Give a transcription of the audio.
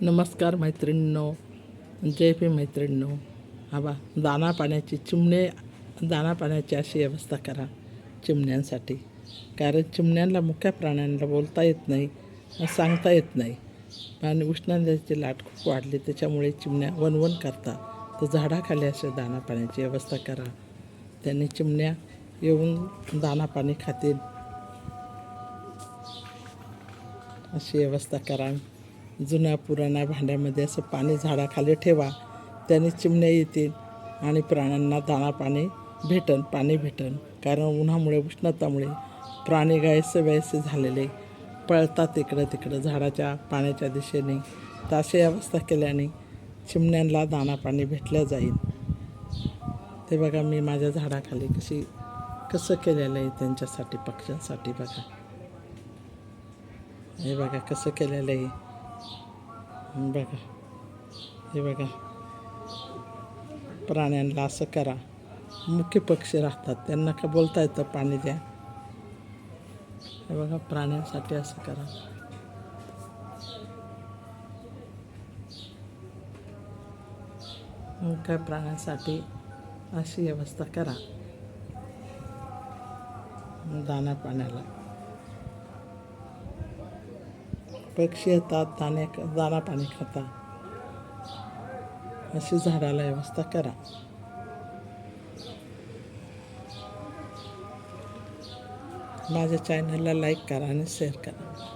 नमस्कार मैत्रिणींनो जय पी मैत्रिणींनो. हा बा दाना पाण्याची चिमणे दाना पाण्याची अशी व्यवस्था करा चिमण्यांसाठी. कारण चिमण्यांना मुख्य प्राण्यांना बोलता येत नाही सांगता येत नाही. आणि उष्णतेची लाट खूप वाढली त्याच्यामुळे चिमण्या वनवन करतात तर झाडाखाली असे दाना पाण्याची व्यवस्था करा. त्यांनी चिमण्या येऊन दाना पाणी खातील. अशी व्यवस्था करा. जुन्या पुराण्या भांड्यामध्ये असं पाणी झाडाखाली ठेवा. त्याने चिमण्या येतील आणि प्राण्यांना दाणा पाणी भेटन पाणी भेटन. कारण उन्हामुळे उष्णतामुळे प्राणी गायसे वयसे झालेले पळतात इकडं तिकडं झाडाच्या पाण्याच्या दिशेने. तर अशी अवस्था केल्याने चिमण्यांना दाणा पाणी भेटलं जाईल. ते बघा मी माझ्या झाडाखाली कशी कसं केलेलं आहे त्यांच्यासाठी पक्ष्यांसाठी बघा. हे बघा कसं केलेलं आहे. बघा हे बघा। प्राण्यांना असं करा। मुख्य पक्षी राहतात. त्यांना का बोलता येतं? पाणी द्या. हे बघा प्राण्यांसाठी असं करा. मुख्य प्राण्यांसाठी अशी व्यवस्था करा. दाना पाण्याला. पक्षी येतात दाणे दाणा पाणी खाता. अशी झाडाला व्यवस्था करा. माझ्या चॅनलला लाईक करा आणि शेअर करा.